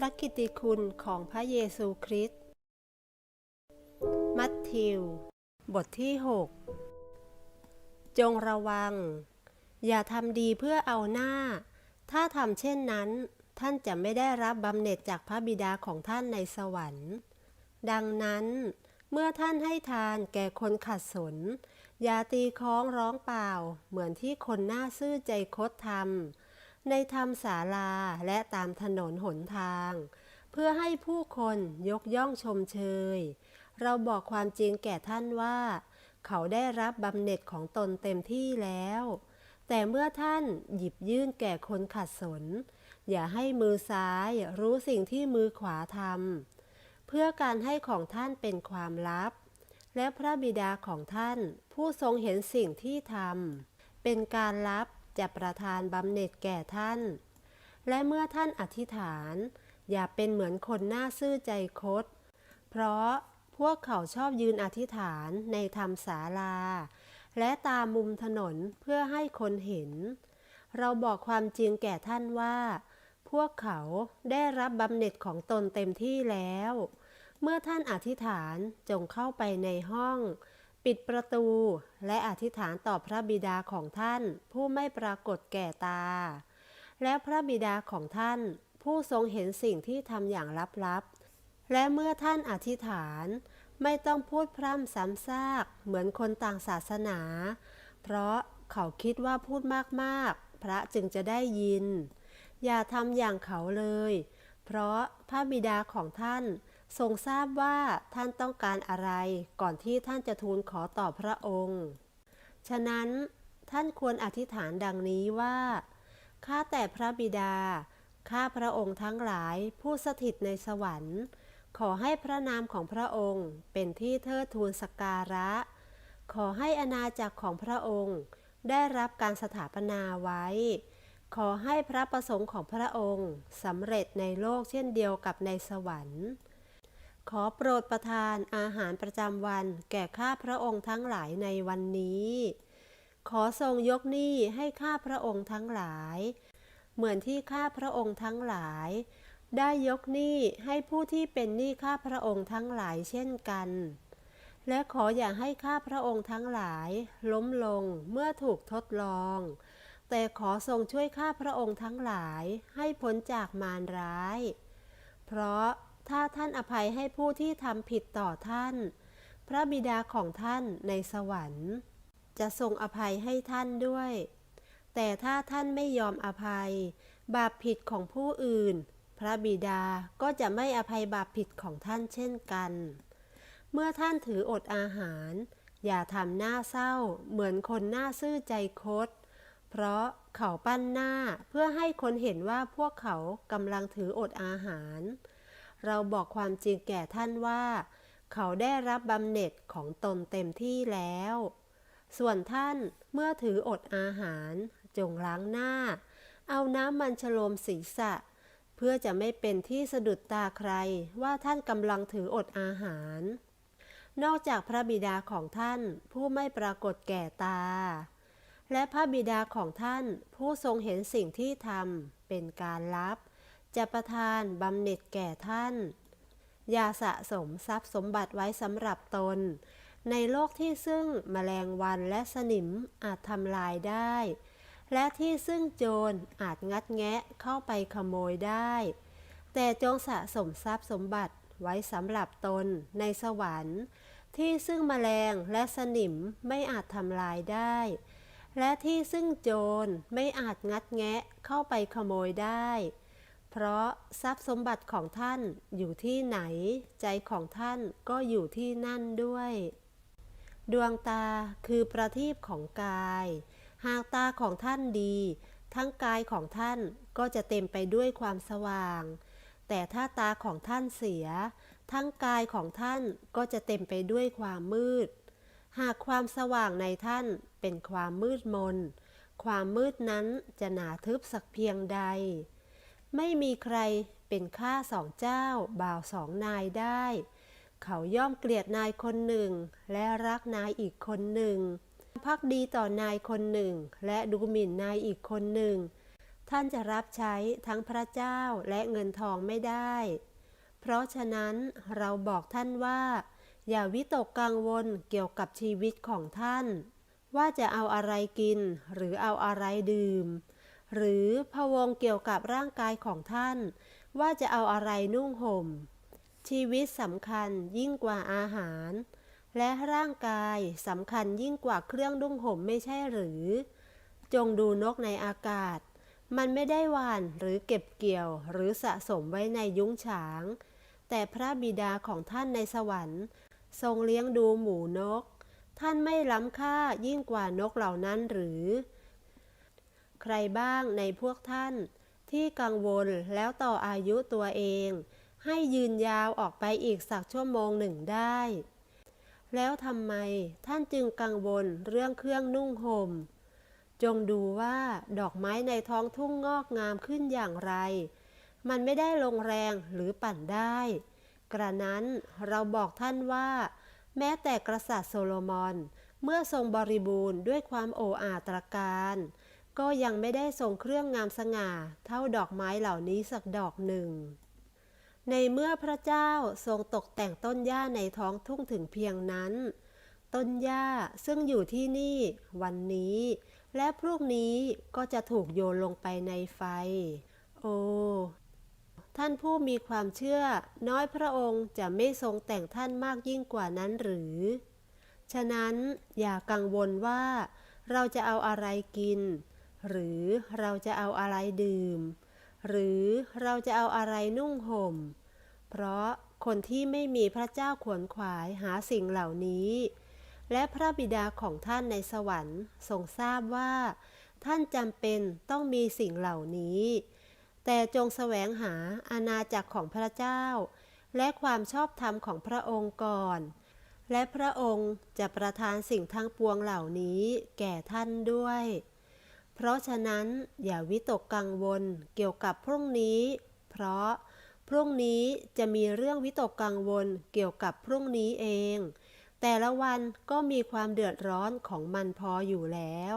พระกิตติคุณของพระเยซูคริสต์ มัทธิว บทที่ 6 จงระวัง อย่าทำดีเพื่อเอาหน้า ถ้าทำเช่นนั้น ท่านจะไม่ได้รับบำเหน็จจากพระบิดาของท่านในสวรรค์ ดังนั้น เมื่อท่านให้ทานแก่คนขัดสน อย่าตีค้องร้องเปล่า เหมือนที่คนหน้าซื่อใจคดทำ ในธรรมศาลาและตามถนนหนทาง เพื่อให้ผู้คนยกย่องชมเชย เราบอกความจริงแก่ท่านว่า เขาได้รับบำเหน็จของตนเต็มที่แล้ว แต่เมื่อท่านหยิบยื่นแก่คนขัดสน อย่าให้มือซ้ายรู้สิ่งที่มือขวาทำเพื่อการให้ของท่านเป็นความลับ และพระบิดาของท่านผู้ทรงเห็นสิ่งที่ทำเป็นการลับ จะประทานบำเหน็จแก่ท่าน และเมื่อท่านอธิษฐาน อย่าเป็นเหมือนคนหน้าซื่อใจคด เพราะพวกเขาชอบยืนอธิษฐานในธรรมศาลา และตามมุมถนนเพื่อให้คนเห็น เราบอกความจริงแก่ท่านว่า พวกเขาได้รับบำเหน็จของตนเต็มที่แล้ว เมื่อท่านอธิษฐานจงเข้าไปในห้อง ปิดประตูและอธิษฐานต่อพระบิดาของท่านผู้ไม่ปรากฏแก่ตา และพระบิดาของท่านผู้ทรงเห็นสิ่งที่ทำอย่างลับๆ และเมื่อท่านอธิษฐานไม่ต้องพูดพร่ำซ้ำซากเหมือนคนต่างศาสนา เพราะเขาคิดว่าพูดมากๆ พระจึงจะได้ยิน อย่าทำอย่างเขาเลย เพราะพระบิดาของท่าน ทรงทราบว่าท่านต้องการอะไรก่อนที่ท่านจะทูลขอต่อพระองค์ ฉะนั้นท่านควรอธิษฐานดังนี้ว่า ข้าแต่พระบิดา ข้าพระองค์ทั้งหลายผู้สถิตในสวรรค์ ขอให้พระนามของพระองค์เป็นที่เทิดทูนสกการะ ขอให้อาณาจักรของพระองค์ ได้รับการสถาปนาไว้ ขอให้พระประสงค์ของพระองค์สำเร็จในโลกเช่นเดียวกับในสวรรค์ ขอโปรดประทานอาหารประจำวันแก่ข้าพระองค์ทั้งหลายในวันนี้ ขอทรงยกหนี้ให้ข้าพระองค์ทั้งหลาย เหมือนที่ข้าพระองค์ทั้งหลาย ได้ยกหนี้ให้ผู้ที่เป็นหนี้ข้าพระองค์ทั้งหลายเช่นกัน และขออย่าให้ข้าพระองค์ทั้งหลาย ล้มลงเมื่อถูกทดลอง แต่ขอทรงช่วยข้าพระองค์ทั้งหลายให้พ้นจากมารร้าย เพราะ ถ้าท่านอภัยให้ผู้ที่ทำผิดต่อท่าน พระบิดาของท่านในสวรรค์ จะทรงอภัยให้ท่านด้วย แต่ถ้าท่านไม่ยอมอภัย บาปผิดของผู้อื่น พระบิดาก็จะไม่อภัยบาปผิดของท่านเช่นกัน เมื่อท่านถืออดอาหาร อย่าทำหน้าเศร้าเหมือนคนหน้าซื่อใจคดเพราะเขาปั้นหน้าเพื่อให้คนเห็นว่าพวกเขากำลังถืออดอาหาร เราบอกความจริงแก่ท่านว่า เขาได้รับบำเหน็จของตนเต็มที่แล้ว ส่วนท่านเมื่อถืออดอาหาร จงล้างหน้า เอาน้ำมันฉโลมศีรษะ เพื่อจะไม่เป็นที่สะดุดตาใครว่าท่านกำลังถืออดอาหาร นอกจากพระบิดาของท่านผู้ไม่ปรากฏแก่ตา และพระบิดาของท่านผู้ทรงเห็นสิ่งที่ทำเป็นการลับ จะประทานบำเหน็จแก่ท่าน อย่าสะสมทรัพย์สมบัติไว้สำหรับตน ในโลกที่ซึ่งแมลงวันและสนิมอาจทำลายได้ และที่ซึ่งโจรอาจงัดแงะเข้าไปขโมยได้ แต่จงสะสมทรัพย์สมบัติไว้สำหรับตนในสวรรค์ ที่ซึ่งแมลงและสนิมไม่อาจทำลายได้ และที่ซึ่งโจรไม่อาจงัดแงะเข้าไปขโมยได้ เพราะทรัพย์สมบัติของท่านอยู่ที่ไหน ใจของท่านก็อยู่ที่นั่นด้วย ดวงตาคือประทีปของกาย หากตาของท่านดี ทั้งกายของท่านก็จะเต็มไปด้วยความสว่าง แต่ถ้าตาของท่านเสีย ทั้งกายของท่านก็จะเต็มไปด้วยความมืด หากความสว่างในท่านเป็นความมืดมน ความมืดนั้นจะหนาทึบสักเพียงใด ไม่มีใครเป็นข้าสองเจ้า บ่าวสองนายได้ เขาย่อมเกลียดนายคนหนึ่ง และรักนายอีกคนหนึ่ง พักดีต่อนายคนหนึ่ง และดูหมิ่นนายอีกคนหนึ่ง ท่านจะรับใช้ทั้งพระเจ้าและเงินทองไม่ได้ เพราะฉะนั้นเราบอกท่านว่า อย่าวิตกกังวลเกี่ยวกับชีวิตของท่าน ว่าจะเอาอะไรกินหรือเอาอะไรดื่ม หรือพะวงเกี่ยวกับร่างกายของท่าน ว่าจะเอาอะไรนุ่งห่ม ชีวิตสำคัญยิ่งกว่าอาหาร และร่างกายสำคัญยิ่งกว่าเครื่องนุ่งห่มไม่ใช่หรือ จงดูนกในอากาศ มันไม่ได้หวานหรือเก็บเกี่ยวหรือสะสมไว้ในยุ้งฉาง แต่พระบิดาของท่านในสวรรค์ ทรงเลี้ยงดูหมูนก ท่านไม่ล้ำค่ายิ่งกว่านกเหล่านั้นหรือ รบ้างในพวกท่าน ที่กังวลแล้วต่ออายุตัวเอง ให้ยืนยาวออกไปอีกสักชั่วโมงหนึ่งได้ แล้วทำไมท่านจึงกังวลเรื่องเครื่องนุ่งห่ม จงดูว่าดอกไม้ในท้องทุ่งงอกงามขึ้นอย่างไร มันไม่ได้ลงแรงหรือปั่นได้ กระนั้นเราบอกท่านว่า แม้แต่กษัตริย์โซโลมอนเมื่อทรงบริบูรณ์ด้วยความโอ้อาตรการ ก็ยังไม่ได้ทรงเครื่องงามสง่า เท่าดอกไม้เหล่านี้สักดอกหนึ่ง ในเมื่อพระเจ้าทรงตกแต่งต้นหญ้าในท้องทุ่งถึงเพียงนั้น ต้นหญ้าซึ่งอยู่ที่นี่ วันนี้ และพรุ่งนี้ก็จะถูกโยนลงไปในไฟ โอ้ท่านผู้มีความเชื่อ น้อยพระองค์จะไม่ทรงแต่งท่านมากยิ่งกว่านั้นหรือ ฉะนั้นอย่ากังวลว่าเราจะเอาอะไรกิน หรือเราจะเอาอะไรดื่ม หรือเราจะเอาอะไรนุ่งห่ม เพราะคนที่ไม่มีพระเจ้าขวนขวายหาสิ่งเหล่านี้ และพระบิดาของท่านในสวรรค์ทรงทราบว่า ท่านจำเป็นต้องมีสิ่งเหล่านี้ แต่จงแสวงหาอาณาจักรของพระเจ้า และความชอบธรรมของพระองค์ก่อน และพระองค์จะประทานสิ่งทั้งปวงเหล่านี้แก่ท่านด้วย เพราะฉะนั้นอย่าวิตกกังวลเกี่ยวกับพรุ่งนี้ เพราะพรุ่งนี้จะมีเรื่องวิตกกังวลเกี่ยวกับพรุ่งนี้เอง แต่ละวันก็มีความเดือดร้อนของมันพออยู่แล้ว